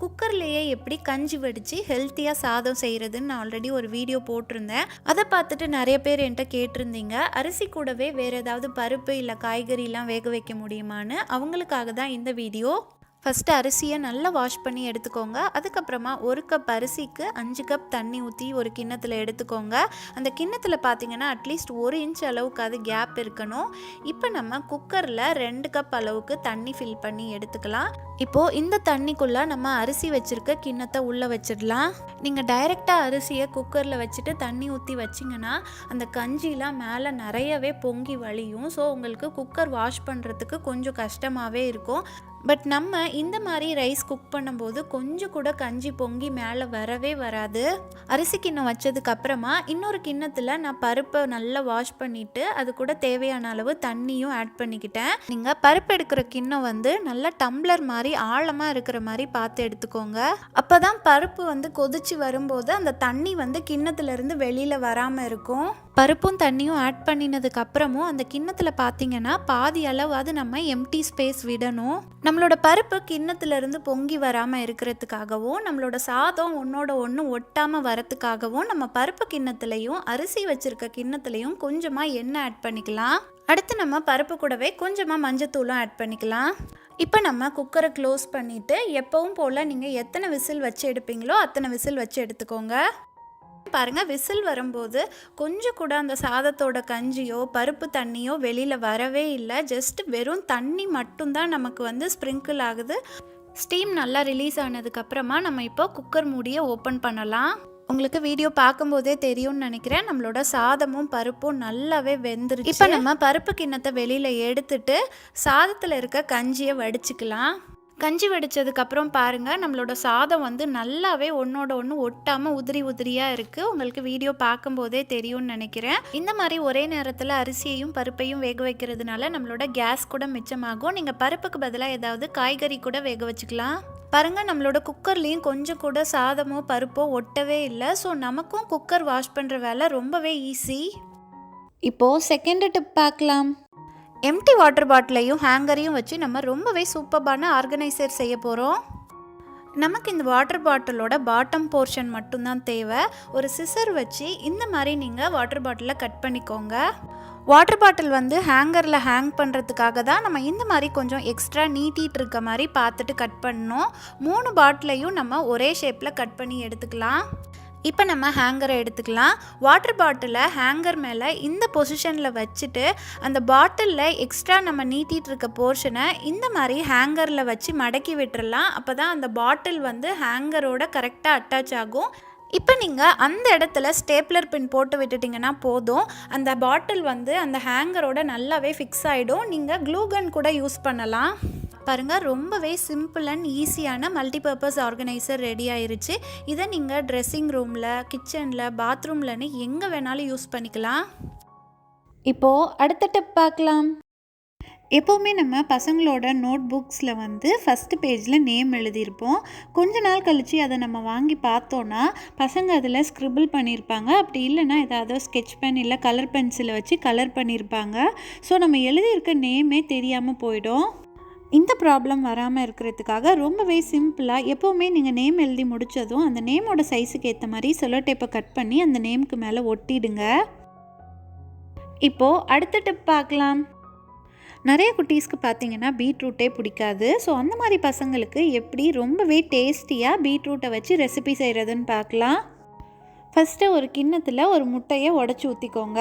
குக்கர்லேயே எப்படி கஞ்சி வடித்து ஹெல்த்தியாக சாதம் செய்கிறதுன்னு நான் ஆல்ரெடி ஒரு வீடியோ போட்டிருந்தேன். அதை பார்த்துட்டு நிறைய பேர் என்கிட்ட கேட்டிருந்தீங்க. அரிசி கூடவே வேறு ஏதாவது பருப்பு இல்லை காய்கறிலாம் வேக வைக்க முடியுமான்னு? அவங்களுக்காக தான் இந்த வீடியோ ஃபஸ்ட்டு அரிசியை நல்லா வாஷ் பண்ணி எடுத்துக்கோங்க. அதுக்கப்புறமா ஒரு கப் அரிசிக்கு அஞ்சு கப் தண்ணி ஊற்றி ஒரு கிண்ணத்தில் எடுத்துக்கோங்க. அந்த கிண்ணத்தில் பார்த்தீங்கன்னா அட்லீஸ்ட் ஒரு இன்ச் அளவுக்கு அது கேப் இருக்கணும். இப்போ நம்ம குக்கரில் ரெண்டு கப் அளவுக்கு தண்ணி ஃபில் பண்ணி எடுத்துக்கலாம். இப்போது இந்த தண்ணிக்குள்ளே நம்ம அரிசி வச்சுருக்க கிண்ணத்தை உள்ளே வச்சிடலாம். நீங்கள் டைரெக்டாக அரிசியை குக்கரில் வச்சுட்டு தண்ணி ஊற்றி வச்சிங்கன்னா அந்த கஞ்சிலாம் மேலே நிறையவே பொங்கி வழியும். ஸோ உங்களுக்கு குக்கர் வாஷ் பண்ணுறதுக்கு கொஞ்சம் கஷ்டமாகவே இருக்கும். பட் நம்ம இந்த மாதிரி ரைஸ் குக் பண்ணும்போது கொஞ்சம் கூட கஞ்சி பொங்கி மேலே வரவே வராது. அரிசி கிண்ணம் வச்சதுக்கு அப்புறமா இன்னொரு கிண்ணத்தில் நான் பருப்பை நல்லா வாஷ் பண்ணிவிட்டு அது கூட தேவையான அளவு தண்ணியும் ஆட் பண்ணிக்கிட்டேன். நீங்கள் பருப்பு எடுக்கிற கிண்ணம் வந்து நல்லா டம்ளர் மாதிரி ஆழமாக இருக்கிற மாதிரி பார்த்து எடுத்துக்கோங்க. அப்போ தான் பருப்பு வந்து கொதிச்சு வரும்போது அந்த தண்ணி வந்து கிண்ணத்துலேருந்து வெளியில் வராமல் இருக்கும். பருப்பும் தண்ணியும் ஆட் பண்ணினதுக்கு அப்புறமும் அந்த கிண்ணத்தில் பார்த்தீங்கன்னா பாதி அளவாவது நம்ம எம்டி ஸ்பேஸ் விடணும். நம்மளோட பருப்பு கிண்ணத்துல இருந்து பொங்கி வராமல் இருக்கிறதுக்காகவும் நம்மளோட சாதம் ஒன்றோட ஒன்று ஒட்டாமல் வரத்துக்காகவும் நம்ம பருப்பு கிண்ணத்துலையும் அரிசி வச்சிருக்க கிண்ணத்துலையும் கொஞ்சமாக எண்ணெய் ஆட் பண்ணிக்கலாம். அடுத்து நம்ம பருப்பு கூடவே கொஞ்சமாக மஞ்சத்தூளும் ஆட் பண்ணிக்கலாம். இப்போ நம்ம குக்கரை க்ளோஸ் பண்ணிவிட்டு எப்பவும் போல் நீங்கள் எத்தனை விசில் வச்சு எடுப்பீங்களோ அத்தனை விசில் வச்சு எடுத்துக்கோங்க. பாருங்க விசில் வரும்போது கொஞ்சம் கூட அந்த சாதத்தோட கஞ்சியோ பருப்பு தண்ணியோ வெளியில் வரவே இல்லை. ஜஸ்ட் வெறும் தண்ணி மட்டும்தான் நமக்கு வந்து ஸ்ப்ரிங்கிள் ஆகுது. ஸ்டீம் நல்லா ரிலீஸ் ஆனதுக்கப்புறமா நம்ம இப்போ குக்கர் மூடியை ஓப்பன் பண்ணலாம். உங்களுக்கு வீடியோ பார்க்கும்போதே தெரியும்னு நினைக்கிறேன். நம்மளோட சாதமும் பருப்பும் நல்லாவே வெந்துருச்சு. இப்போ நம்ம பருப்பு கிண்ணத்தை வெளியில் எடுத்துட்டு சாதத்தில் இருக்க கஞ்சியை வடிச்சுக்கலாம். கஞ்சி வடித்ததுக்கப்புறம் பாருங்கள் நம்மளோட சாதம் வந்து நல்லாவே ஒன்றோட ஒன்று ஒட்டாமல் உதிரி உதிரியாக இருக்குது உங்களுக்கு வீடியோ பார்க்கும்போதே தெரியும்னு நினைக்கிறேன். இந்த மாதிரி ஒரே நேரத்தில் அரிசியையும் பருப்பையும் வேக வைக்கிறதுனால நம்மளோட கேஸ் கூட மிச்சமாகும். நீங்கள் பருப்புக்கு பதிலாக ஏதாவது காய்கறி கூட வேக வச்சுக்கலாம். பாருங்க நம்மளோட குக்கர்லேயும் கொஞ்சம் கூட சாதமோ பருப்போ ஒட்டவே இல்லை. ஸோ நமக்கும் குக்கர் வாஷ் பண்ணுற வேலை ரொம்பவே ஈஸி இப்போது செகண்ட் டிப் பார்க்கலாம். எம்டி வாட்டர் பாட்டிலையும் ஹேங்கரையும் வச்சு நம்ம ரொம்பவே சூப்பர்பான ஆர்கனைசர் செய்ய போகிறோம் நமக்கு இந்த வாட்டர் பாட்டிலோட பாட்டம் போர்ஷன் மட்டும்தான் தேவை. ஒரு சிசர் வச்சு இந்த மாதிரி நீங்கள் வாட்டர் பாட்டிலை கட் பண்ணிக்கோங்க. வாட்டர் பாட்டில் வந்து ஹேங்கரில் ஹேங் பண்ணுறதுக்காக தான் நம்ம இந்த மாதிரி கொஞ்சம் எக்ஸ்ட்ரா நீட்டிகிட்டு இருக்க மாதிரி பார்த்துட்டு கட் பண்ணோம் மூணு பாட்டிலையும் நம்ம ஒரே ஷேப்பில் கட் பண்ணி எடுத்துக்கலாம். இப்போ நம்ம ஹேங்கரை எடுத்துக்கலாம். வாட்டர் பாட்டிலை ஹேங்கர் மேலே இந்த பொசிஷனில் வச்சுட்டு அந்த பாட்டிலில் எக்ஸ்ட்ரா நம்ம நீட்டிகிட்டு இருக்க போர்ஷனை இந்த மாதிரி ஹேங்கரில் வச்சு மடக்கி விட்டுறலாம். அப்போ தான் அந்த பாட்டில் வந்து ஹேங்கரோட கரெக்டாக அட்டாச் ஆகும். இப்போ நீங்கள் அந்த இடத்துல ஸ்டேப்லர் பின் போட்டு விட்டுட்டிங்கன்னா போதும். அந்த பாட்டில் வந்து அந்த ஹேங்கரோட நல்லாவே ஃபிக்ஸ் ஆகிடும் நீங்கள் க்ளூகன் கூட யூஸ் பண்ணலாம். பாருங்கள் ரொம்பவே சிம்பிள் அண்ட் ஈஸியான மல்டிபர்பஸ் ஆர்கனைசர் ரெடி ஆயிருச்சு. இதை நீங்கள் ட்ரெஸ்ஸிங் ரூமில் கிச்சனில் பாத்ரூம்லன்னு எங்கே வேணாலும் யூஸ் பண்ணிக்கலாம். இப்போது அடுத்த டிப் பார்க்கலாம். எப்போவுமே நம்ம பசங்களோட நோட் புக்ஸில் வந்து ஃபஸ்ட்டு பேஜில் நேம் எழுதியிருப்போம். கொஞ்ச நாள் கழித்து அதை நம்ம வாங்கி பார்த்தோன்னா பசங்க அதில் ஸ்க்ரிபிள் பண்ணியிருப்பாங்க. அப்படி இல்லைன்னா ஏதாவது ஸ்கெட்ச் பென் இல்லை கலர் பென்சிலை வச்சு கலர் பண்ணியிருப்பாங்க. ஸோ நம்ம எழுதியிருக்க நேமே தெரியாமல் போயிடும். இந்த ப்ராப்ளம் வராமல் இருக்கிறதுக்காக ரொம்பவே சிம்பிளாக எப்போவுமே நீங்கள் நேம் எழுதி முடித்ததும் அந்த நேமோட சைஸுக்கு ஏற்ற மாதிரி செல்லோ டேப்பை கட் பண்ணி அந்த நேமுக்கு மேலே ஒட்டிடுங்க. இப்போது அடுத்த டிப் பார்க்கலாம். நிறைய குட்டீஸ்க்கு பார்த்தீங்கன்னா பீட்ரூட்டே பிடிக்காது. ஸோ அந்த மாதிரி பசங்களுக்கு எப்படி ரொம்பவே டேஸ்டியாக பீட்ரூட்டை வச்சு ரெசிபி செய்கிறதுன்னு பார்க்கலாம். ஃபஸ்ட்டு ஒரு கிண்ணத்தில் ஒரு முட்டையை உடச்சி ஊற்றிக்கோங்க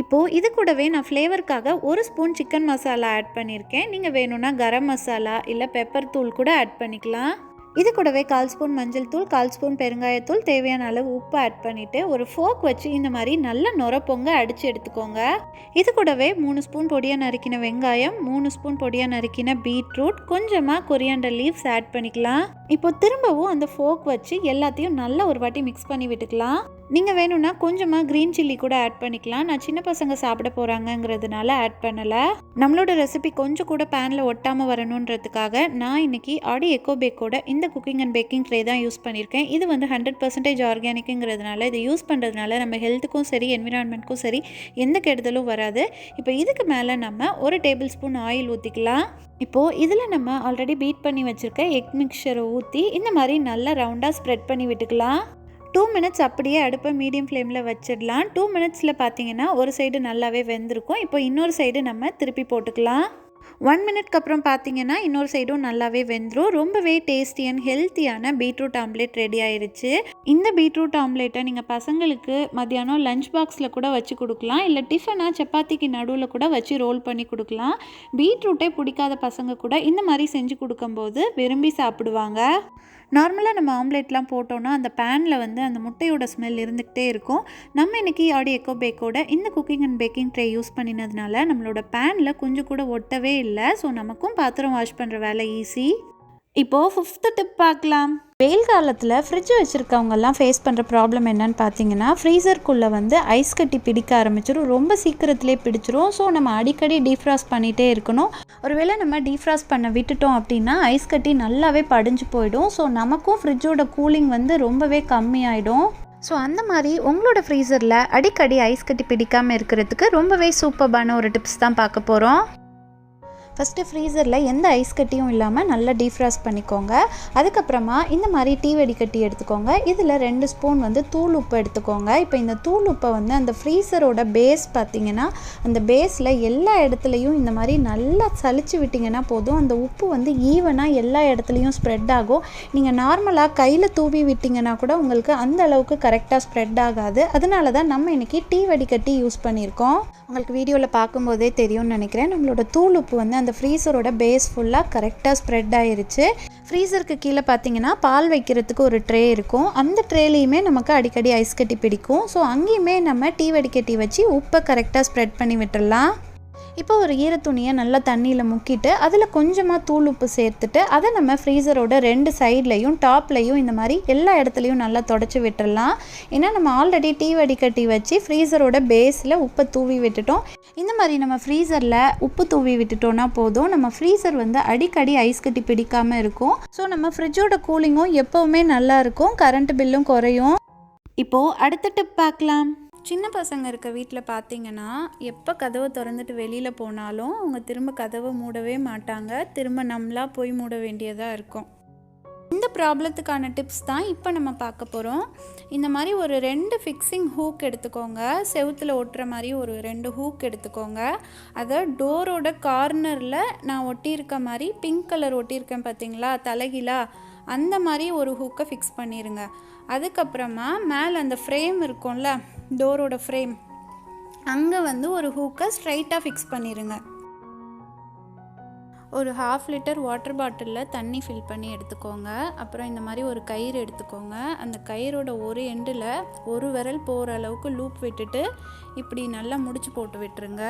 இப்போது இது கூடவே நான் ஃப்ளேவருக்காக ஒரு ஸ்பூன் சிக்கன் மசாலா ஆட் பண்ணியிருக்கேன் நீங்கள் வேணும்னா கரம் மசாலா இல்லை பெப்பர் தூள் கூட ஆட் பண்ணிக்கலாம். இது கூடவே கால் ஸ்பூன் மஞ்சள் தூள் கால் ஸ்பூன் பெருங்காயத்தூள் தேவையான அளவு உப்பு ஆட் பண்ணிவிட்டு ஒரு ஃபோக் வச்சு இந்த மாதிரி நல்ல நுரப்பொங்க பொங்க அடித்து எடுத்துக்கோங்க. இது கூடவே மூணு ஸ்பூன் பொடியாக நறுக்கின வெங்காயம் மூணு ஸ்பூன் பொடியாக நறுக்கின பீட்ரூட் கொஞ்சமாக கொரியாண்டர் லீவ்ஸ் ஆட் பண்ணிக்கலாம். இப்போ திரும்பவும் அந்த ஃபோக் வச்சு எல்லாத்தையும் நல்லா ஒரு வாட்டி மிக்ஸ் பண்ணி விட்டுக்கலாம். நீங்கள் வேணும்னா கொஞ்சமாக க்ரீன் சில்லி கூட ஆட் பண்ணிக்கலாம். நான் சின்ன பசங்க சாப்பிட போகிறாங்கங்கிறதுனால ஆட் பண்ணலை. நம்மளோட ரெசிபி கொஞ்சம் கூட பேனில் ஒட்டாமல் வரணுன்றதுக்காக நான் இன்னைக்கு ஆடி எக்கோ பேக்கோட இந்த குக்கிங் அண்ட் பேக்கிங் ட்ரே தான் யூஸ் பண்ணியிருக்கேன். இது வந்து ஹண்ட்ரட் பர்சன்டேஜ் ஆர்கானிக்குங்கிறதுனால இதை யூஸ் பண்ணுறதுனால நம்ம ஹெல்த்துக்கும் சரி என்விரான்மெண்ட்க்கும் சரி எந்த கெடுதலும் வராது. இப்போ இதுக்கு மேலே நம்ம ஒரு டேபிள் ஸ்பூன் ஆயில் ஊற்றிக்கலாம் இப்போது இதில் நம்ம ஆல்ரெடி பீட் பண்ணி வச்சுருக்க எக் மிக்சரை ஊற்றி இந்த மாதிரி நல்லா ரவுண்டாக ஸ்ப்ரெட் பண்ணி விட்டுக்கலாம். டூ மினிட்ஸ் அப்படியே அடுப்பை மீடியம் ஃப்ளேமில் வச்சிடலாம். டூ மினிட்ஸில் பார்த்தீங்கன்னா ஒரு சைடு நல்லாவே வெந்திருக்கும். இப்போ இன்னொரு சைடு நம்ம திருப்பி போட்டுக்கலாம். ஒன் மினிட்க்கு அப்புறம் பார்த்தீங்கன்னா இன்னொரு சைடும் நல்லாவே வெந்துடும் ரொம்பவே டேஸ்டி அண்ட் ஹெல்த்தியான பீட்ரூட் ஆம்லேட் ரெடி ஆயிருச்சு. இந்த பீட்ரூட் ஆம்லேட்டை நீங்கள் பசங்களுக்கு மத்தியானம் லஞ்ச் பாக்ஸில் கூட வச்சு கொடுக்கலாம். இல்லை டிஃபனாக சப்பாத்திக்கு நடுவில் கூட வச்சு ரோல் பண்ணி கொடுக்கலாம். பீட்ரூட்டே பிடிக்காத பசங்க கூட இந்த மாதிரி செஞ்சு கொடுக்கும்போது விரும்பி சாப்பிடுவாங்க. நார்மலாக நம்ம ஆம்லேட்லாம் போட்டோன்னா அந்த பேனில் வந்து அந்த முட்டையோட ஸ்மெல் இருந்துக்கிட்டே இருக்கும். நம்ம இன்றைக்கி ஆடி எக்கோ பேக்கோட இந்த cooking and baking tray use பண்ணினதுனால நம்மளோட பேனில் கொஞ்சம் கூட ஒட்டவே இல்லை. ஸோ நமக்கும் பாத்திரம் வாஷ் பண்ணுற வேலை ஈஸி இப்போது ஃபிஃப்த்து டிப் பார்க்கலாம். வெயில் காலத்தில் ஃப்ரிட்ஜ் வச்சுருக்கவங்கெல்லாம் ஃபேஸ் பண்ணுற ப்ராப்ளம் என்னன்னு பார்த்தீங்கன்னா ஃப்ரீசர்க்குள்ளே வந்து ஐஸ் கட்டி பிடிக்க ஆரம்பிச்சிடும் ரொம்ப சீக்கிரத்திலே பிடிச்சிரும். ஸோ நம்ம அடிக்கடி டீஃப்ராஸ்ட் பண்ணிகிட்டே இருக்கணும். ஒருவேளை நம்ம டீஃப்ராஸ்ட் பண்ண விட்டுட்டோம் அப்படின்னா ஐஸ் கட்டி நல்லாவே படிஞ்சு போயிடும். ஸோ நமக்கும் ஃப்ரிட்ஜோட கூலிங் வந்து ரொம்பவே கம்மியாயிடும். ஸோ அந்த மாதிரி உங்களோட ஃப்ரீசரில் அடிக்கடி ஐஸ் கட்டி பிடிக்காமல் இருக்கிறதுக்கு ரொம்பவே சூப்பர்பான ஒரு டிப்ஸ் தான் பார்க்க போகிறோம் ஃபஸ்ட்டு ஃப்ரீசரில் எந்த ஐஸ் கட்டியும் இல்லாமல் நல்லா டீஃப்ராஸ்ட் பண்ணிக்கோங்க. அதுக்கப்புறமா இந்த மாதிரி டீ வடிகட்டி எடுத்துக்கோங்க. இதில் ரெண்டு ஸ்பூன் வந்து தூள் உப்பு எடுத்துக்கோங்க. இப்போ இந்த தூள் உப்பை வந்து அந்த ஃப்ரீசரோட பேஸ் பார்த்தீங்கன்னா அந்த பேஸில் எல்லா இடத்துலையும் இந்த மாதிரி நல்லா சளிச்சு விட்டிங்கன்னா போதும். அந்த உப்பு வந்து ஈவனாக எல்லா இடத்துலையும் ஸ்ப்ரெட் ஆகும். நீங்கள் நார்மலாக கையில் தூவி விட்டிங்கன்னா கூட உங்களுக்கு அந்த அளவுக்கு கரெக்டாக ஸ்ப்ரெட் ஆகாது. அதனால தான் நம்ம இன்றைக்கி டீ வடிகட்டி யூஸ் பண்ணியிருக்கோம். உங்களுக்கு வீடியோவில் பார்க்கும்போதே தெரியும்னு நினைக்கிறேன். நம்மளோட தூள் உப்பு வந்து அந்த ஃப்ரீசரோட பேஸ் ஃபுல்லாக கரெக்டாக ஸ்ப்ரெட் ஆயிருச்சு. ஃப்ரீசருக்கு கீழே பார்த்தீங்கன்னா பால் வைக்கிறதுக்கு ஒரு ட்ரே இருக்கும். அந்த ட்ரேலையுமே நமக்கு அடிக்கடி ஐஸ் கட்டி பிடிக்கும். ஸோ அங்கேயுமே நம்ம டீ வடிக்கட்டி வச்சு உப்பை கரெக்டாக ஸ்ப்ரெட் பண்ணி விட்டுடலாம் இப்போ ஒரு ஈரத்துணியை நல்லா தண்ணியில் முக்கிட்டு அதில் கொஞ்சமாக தூள் உப்பு சேர்த்துட்டு அதை நம்ம ஃப்ரீசரோட ரெண்டு சைட்லையும் டாப்லையும் இந்த மாதிரி எல்லா இடத்துலையும் நல்லா தொடச்சி விட்டுடலாம் ஏன்னா நம்ம ஆல்ரெடி டீ வடிகட்டி வச்சு ஃப்ரீசரோட பேஸில் உப்பை தூவி விட்டுட்டோம். இந்த மாதிரி நம்ம ஃப்ரீசரில் உப்பு தூவி விட்டுட்டோம்னா போதும். நம்ம ஃப்ரீசர் வந்து அடிக்கடி ஐஸ் கட்டி பிடிக்காமல் இருக்கும். ஸோ நம்ம ஃப்ரிட்ஜோட கூலிங்கும் எப்போவுமே நல்லா இருக்கும். கரண்ட் பில்லும் குறையும். இப்போது அடுத்த டிப் பார்க்கலாம். சின்ன பசங்க இருக்க வீட்டில் பார்த்தீங்கன்னா எப்போ கதவை திறந்துட்டு வெளியில் போனாலும் அவங்க திரும்ப கதவை மூடவே மாட்டாங்க. திரும்ப நம்மளா போய் மூட வேண்டியதாக இருக்கும். இந்த ப்ராப்ளத்துக்கான டிப்ஸ் தான் இப்போ நம்ம பார்க்க போகிறோம் இந்த மாதிரி ஒரு ரெண்டு ஃபிக்ஸிங் ஹூக் எடுத்துக்கோங்க. செவுத்தில் ஒட்டுற மாதிரி ஒரு ரெண்டு ஹூக் எடுத்துக்கோங்க. அதை டோரோட கார்னரில் நான் ஒட்டியிருக்க மாதிரி பிங்க் கலர் ஒட்டியிருக்கேன் பார்த்தீங்களா தலைகிலா அந்த மாதிரி ஒரு ஹூக்கை ஃபிக்ஸ் பண்ணிடுங்க அதுக்கப்புறமா மேலே அந்த ஃப்ரேம் இருக்கும்ல டோரோட ஃப்ரேம். அங்கே வந்து ஒரு ஹூக்கை ஸ்ட்ரைட்டாக ஃபிக்ஸ் பண்ணிடுங்க ஒரு ஹாஃப் லிட்டர் வாட்டர் பாட்டிலில் தண்ணி ஃபில் பண்ணி எடுத்துக்கோங்க. அப்புறம் இந்த மாதிரி ஒரு கயிறு எடுத்துக்கோங்க. அந்த கயிறோட ஒரு எண்டில் ஒரு விரல் போகிற அளவுக்கு லூப் விட்டுட்டு இப்படி நல்லா முடிச்சு போட்டு விட்டுருங்க.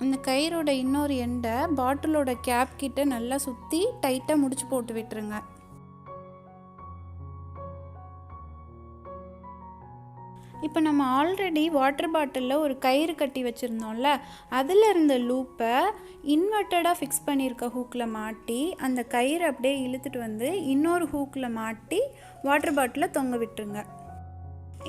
இந்த கயிறோட இன்னொரு எண்டை பாட்டிலோட கேப் கிட்ட நல்லா சுற்றி டைட்டாக முடிச்சு போட்டு விட்டுருங்க. இப்போ நம்ம ஆல்ரெடி வாட்டர் பாட்டிலில் ஒரு கயிறு கட்டி வச்சுருந்தோம்ல அதில் இருந்த லூப்பை இன்வெர்ட்டடாக ஃபிக்ஸ் பண்ணியிருக்க ஹூக்கில் மாட்டி அந்த கயிறு அப்படியே இழுத்துட்டு வந்து இன்னொரு ஹூக்கில் மாட்டி வாட்டர் பாட்டிலில் தொங்க விட்டுருங்க.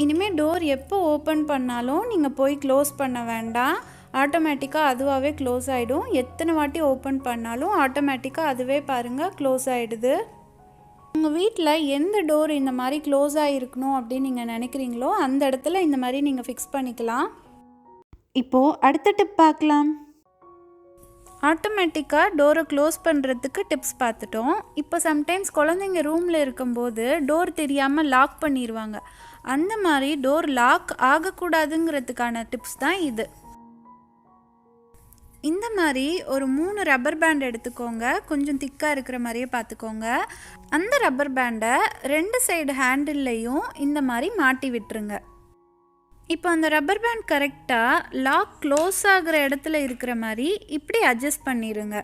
இனிமேல் டோர் எப்போ ஓப்பன் பண்ணாலும் நீங்கள் போய் க்ளோஸ் பண்ண வேண்டாம். ஆட்டோமேட்டிக்காக அதுவாகவே க்ளோஸ் ஆகிடும் எத்தனை வாட்டி ஓப்பன் பண்ணாலும் ஆட்டோமேட்டிக்காக அதுவே பாருங்கள் க்ளோஸ் ஆகிடுது உங்கள் வீட்டில் எந்த டோர் இந்த மாதிரி க்ளோஸ் ஆகிருக்கணும் அப்படின்னு நீங்கள் நினைக்கிறீங்களோ அந்த இடத்துல இந்த மாதிரி நீங்கள் ஃபிக்ஸ் பண்ணிக்கலாம். இப்போது அடுத்த டிப் பார்க்கலாம். ஆட்டோமேட்டிக்காக டோரை க்ளோஸ் பண்ணுறதுக்கு டிப்ஸ் பார்த்துட்டோம். இப்போ சம்டைம்ஸ் குழந்தைங்க ரூமில் இருக்கும்போது டோர் தெரியாமல் லாக் பண்ணிடுவாங்க அந்த மாதிரி டோர் லாக் ஆகக்கூடாதுங்கிறதுக்கான டிப்ஸ் தான் இது. இந்த மாதிரி ஒரு மூணு ரப்பர் பேண்ட் எடுத்துக்கோங்க. கொஞ்சம் திக்காக இருக்கிற மாதிரியே பார்த்துக்கோங்க. அந்த ரப்பர் பேண்டை ரெண்டு சைடு ஹேண்டில்லையும் இந்த மாதிரி மாட்டி விட்டுருங்க. இப்போ அந்த ரப்பர் பேண்ட் கரெக்டாக லாக் க்ளோஸ் ஆகிற இடத்துல இருக்கிற மாதிரி இப்படி அட்ஜஸ்ட் பண்ணிடுங்க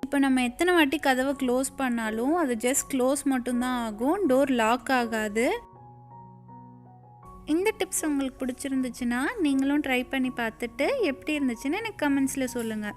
இப்போ நம்ம எத்தனை வாட்டி கதவை க்ளோஸ் பண்ணாலும் அது ஜஸ்ட் க்ளோஸ் மட்டும்தான் ஆகும். டோர் லாக் ஆகாது. இந்த டிப்ஸ் உங்களுக்கு பிடிச்சிருந்துச்சுன்னா நீங்களும் ட்ரை பண்ணி பார்த்துட்டு எப்படி இருந்துச்சுன்னு எனக்கு கமெண்ட்ஸில் சொல்லுங்கள்